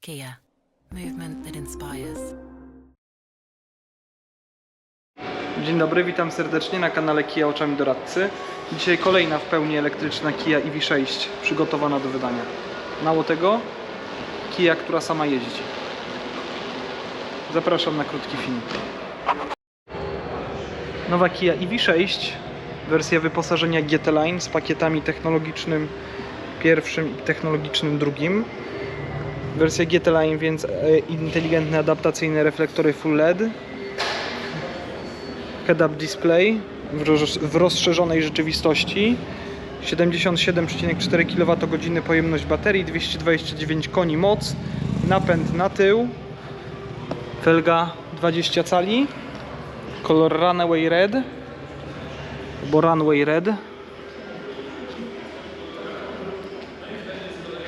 Kia, movement that inspires. Dzień dobry, witam serdecznie na kanale Kia Oczami Doradcy. Dzisiaj kolejna w pełni elektryczna Kia EV6 przygotowana do wydania. Mało tego, Kia, która sama jeździ. Zapraszam na krótki film. Nowa Kia EV6, wersja wyposażenia GT Line z pakietami technologicznym pierwszym i technologicznym drugim. Wersja GT Line więc e, inteligentne adaptacyjne reflektory Full LED, head-up display w, roz, w rozszerzonej rzeczywistości 77,4 kWh pojemność baterii 229 koni moc napęd na tył felga 20 cali kolor runway red albo runway red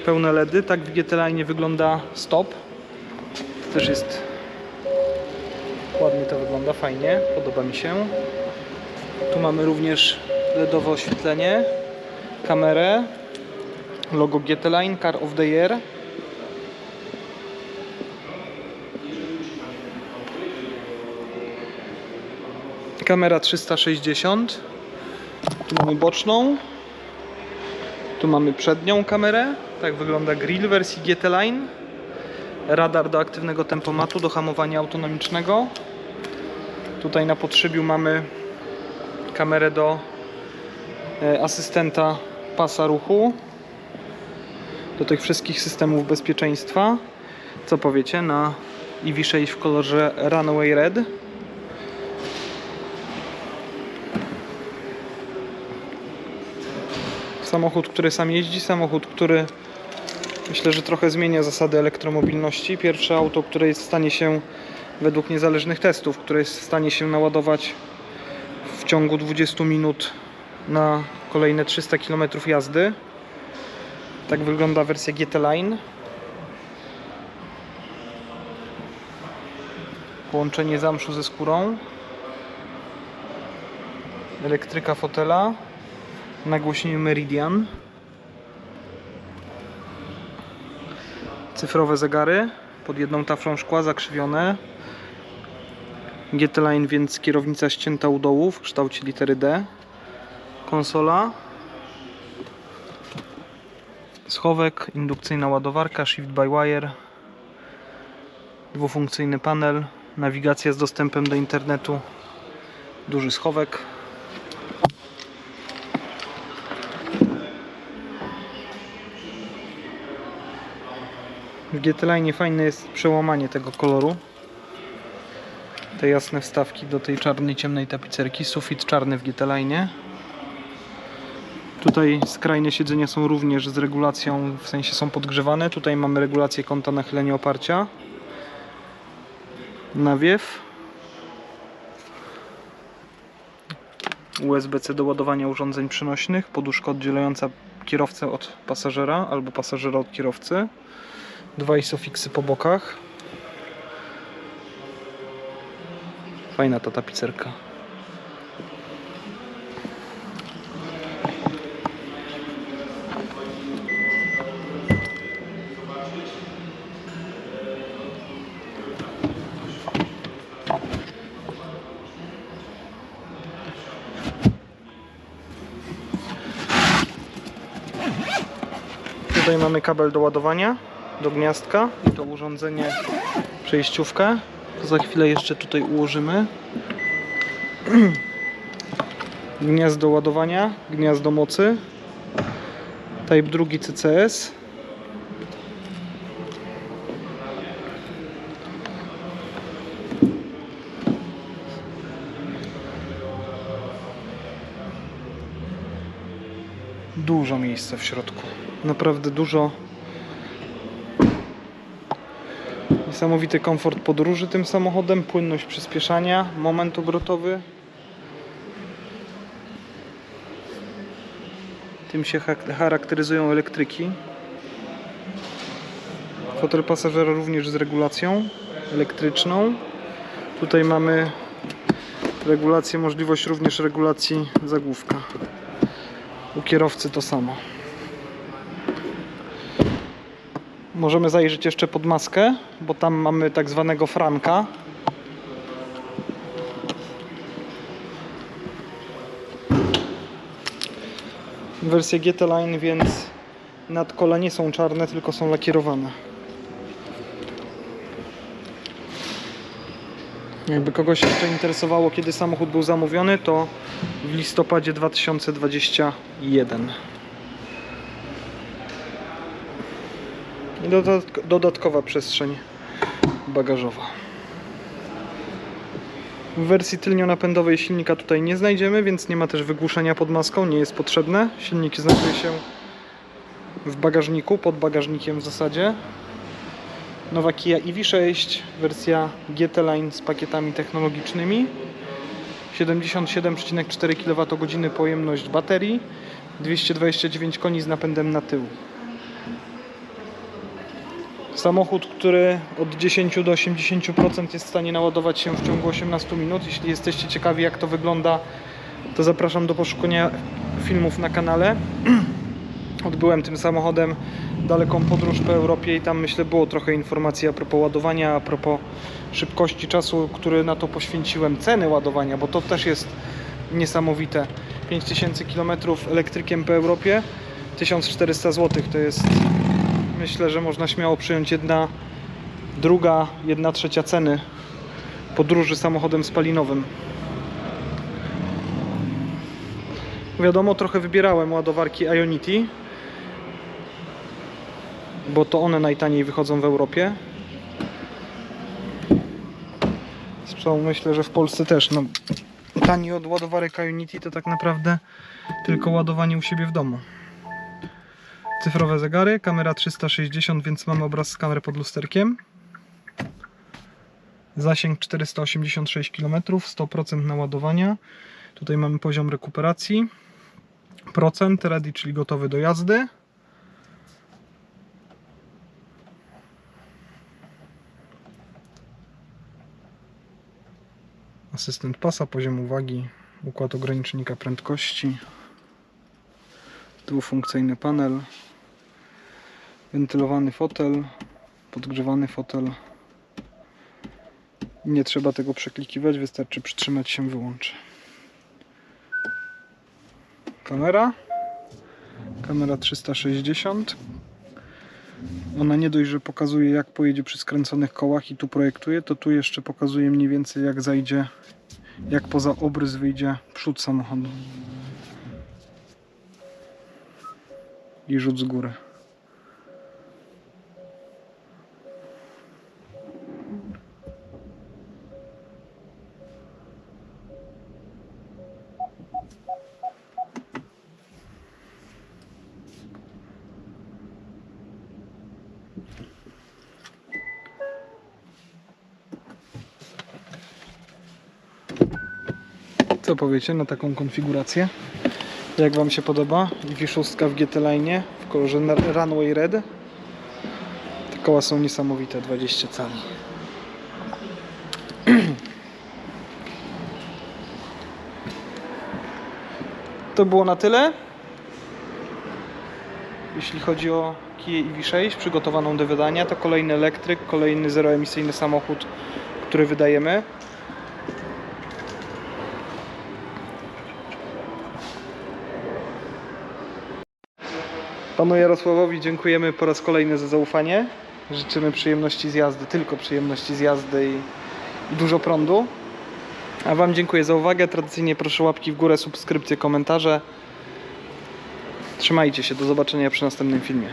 pełne LEDy tak w GT Line wygląda stop też jest Ładnie to wygląda, fajnie, podoba mi się. Tu mamy również LEDowe oświetlenie, kamerę, logo GT Line, Car of the Year. Kamera 360. Tu mamy boczną. Tu mamy przednią kamerę. Tak wygląda grill wersji GT Line radar do aktywnego tempomatu, do hamowania autonomicznego. Tutaj na podszybiu mamy kamerę do e, asystenta pasa ruchu, do tych wszystkich systemów bezpieczeństwa. Co powiecie na EV6 w kolorze Runway Red? Samochód, który sam jeździ, samochód, który Myślę, że trochę zmienia zasady elektromobilności. Pierwsze auto, które jest w stanie się, według niezależnych testów, które jest w stanie się naładować w ciągu 20 minut na kolejne 300 km jazdy. Tak wygląda wersja GT Line. Połączenie zamszu ze skórą. Elektryka fotela. Nagłośnienie Meridian. Cyfrowe zegary. Pod jedną taflą szkła zakrzywione. GT Line więc kierownica ścięta u dołu w kształcie litery D. Konsola. Schowek, indukcyjna ładowarka shift by wire. Dwufunkcyjny panel. Nawigacja z dostępem do internetu. Duży schowek W GT Line fajne jest przełamanie tego koloru. Te jasne wstawki do tej czarnej, ciemnej tapicerki. Sufit czarny w GT Line. Tutaj skrajne siedzenia są również z regulacją, w sensie są podgrzewane. Tutaj mamy regulację kąta nachylenia oparcia. Nawiew. USB-C do ładowania urządzeń przynośnych. Poduszka oddzielająca kierowcę od pasażera albo pasażera od kierowcy dwa isofiksy po bokach. Fajna ta tapicerka. Tutaj mamy kabel do ładowania do gniazdka i to urządzenie przejściówkę. To za chwilę jeszcze tutaj ułożymy. Gniazdo ładowania, gniazdo mocy. Type drugi CCS. Dużo miejsca w środku. Naprawdę dużo Niesamowity komfort podróży tym samochodem, płynność przyspieszania, moment obrotowy. Tym się charakteryzują elektryki. Fotel pasażera również z regulacją elektryczną. Tutaj mamy regulację, możliwość również regulacji zagłówka. U kierowcy to samo. Możemy zajrzeć jeszcze pod maskę, bo tam mamy tak zwanego franka. Wersja GT Line, więc nadkola nie są czarne, tylko są lakierowane. Jakby kogoś jeszcze interesowało, kiedy samochód był zamówiony, to w listopadzie 2021. I dodatk- dodatkowa przestrzeń bagażowa. W wersji tylnionapędowej silnika tutaj nie znajdziemy, więc nie ma też wygłuszenia pod maską, nie jest potrzebne. Silnik znajduje się w bagażniku, pod bagażnikiem w zasadzie. Nowa Kia EV6, wersja GT Line z pakietami technologicznymi. 77,4 kWh pojemność baterii, 229 koni z napędem na tył. Samochód, który od 10 do 80% jest w stanie naładować się w ciągu 18 minut. Jeśli jesteście ciekawi jak to wygląda, to zapraszam do poszukania filmów na kanale. Odbyłem tym samochodem daleką podróż po Europie i tam myślę było trochę informacji a propos ładowania, a propos szybkości czasu, który na to poświęciłem, ceny ładowania, bo to też jest niesamowite. 5000 km elektrykiem po Europie, 1400 zł to jest myślę, że można śmiało przyjąć jedna druga, jedna trzecia ceny podróży samochodem spalinowym. Wiadomo, trochę wybierałem ładowarki Ionity, bo to one najtaniej wychodzą w Europie. Zresztą myślę, że w Polsce też. No, tani od ładowarek Ionity to tak naprawdę tylko ładowanie u siebie w domu. Cyfrowe zegary, kamera 360, więc mamy obraz z kamery pod lusterkiem. Zasięg 486 km, 100% naładowania. Tutaj mamy poziom rekuperacji. Procent ready, czyli gotowy do jazdy. Asystent pasa, poziom uwagi, układ ogranicznika prędkości, dwufunkcyjny panel, wentylowany fotel, podgrzewany fotel. Nie trzeba tego przeklikiwać, wystarczy przytrzymać się wyłączy. Kamera. Kamera 360. Ona nie dość, że pokazuje jak pojedzie przy skręconych kołach i tu projektuje, to tu jeszcze pokazuje mniej więcej jak zajdzie, jak poza obrys wyjdzie przód samochodu. I rzut z góry. Co powiecie na taką konfigurację? Jak Wam się podoba? i 6 w GT Line w kolorze Runway Red. Te koła są niesamowite, 20 cali. To było na tyle. Jeśli chodzi o Kia EV6 przygotowaną do wydania, to kolejny elektryk, kolejny zeroemisyjny samochód, który wydajemy. Panu Jarosławowi dziękujemy po raz kolejny za zaufanie. Życzymy przyjemności z jazdy, tylko przyjemności z jazdy i, dużo prądu. A Wam dziękuję za uwagę. Tradycyjnie proszę łapki w górę, subskrypcje, komentarze. Trzymajcie się, do zobaczenia przy następnym filmie.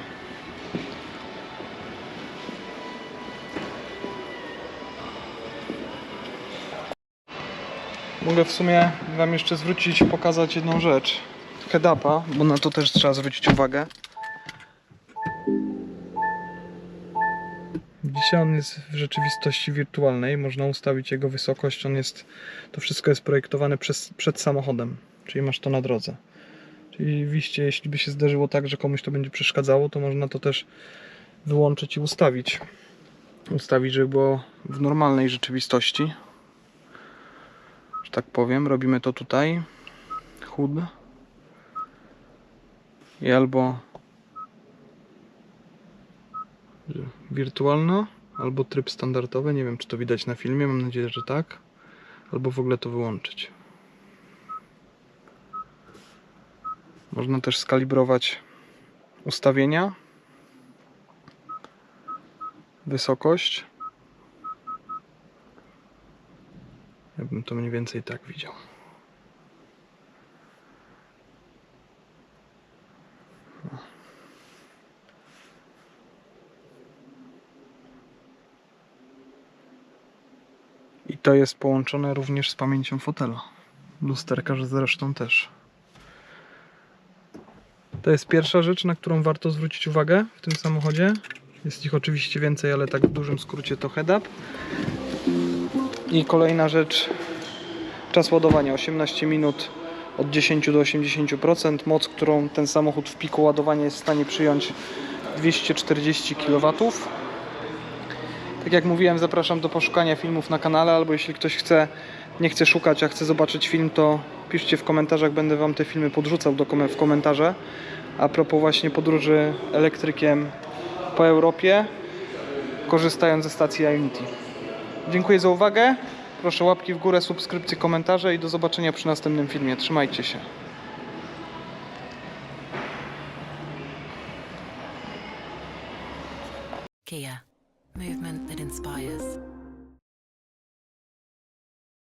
Mogę w sumie Wam jeszcze zwrócić pokazać jedną rzecz. Head-upa, bo na to też trzeba zwrócić uwagę. Dzisiaj on jest w rzeczywistości wirtualnej, można ustawić jego wysokość, on jest, to wszystko jest projektowane przez, przed samochodem, czyli masz to na drodze. Czyli wiście, jeśli by się zdarzyło tak, że komuś to będzie przeszkadzało, to można to też wyłączyć i ustawić. Ustawić, żeby było w normalnej rzeczywistości. Że tak powiem, robimy to tutaj. HUD. I albo Wirtualna albo tryb standardowy. Nie wiem, czy to widać na filmie. Mam nadzieję, że tak. Albo w ogóle to wyłączyć. Można też skalibrować ustawienia, wysokość. Ja bym to mniej więcej tak widział. To jest połączone również z pamięcią fotela. Lusterka zresztą też. To jest pierwsza rzecz, na którą warto zwrócić uwagę w tym samochodzie. Jest ich oczywiście więcej, ale tak w dużym skrócie to head-up. I kolejna rzecz, czas ładowania 18 minut od 10 do 80%. Moc, którą ten samochód w piku ładowania jest w stanie przyjąć 240 kW. Tak jak mówiłem, zapraszam do poszukania filmów na kanale, albo jeśli ktoś chce, nie chce szukać, a chce zobaczyć film, to piszcie w komentarzach, będę Wam te filmy podrzucał do w komentarze. A propos właśnie podróży elektrykiem po Europie, korzystając ze stacji Unity. Dziękuję za uwagę. Proszę łapki w górę, subskrypcje, komentarze i do zobaczenia przy następnym filmie. Trzymajcie się. Kia.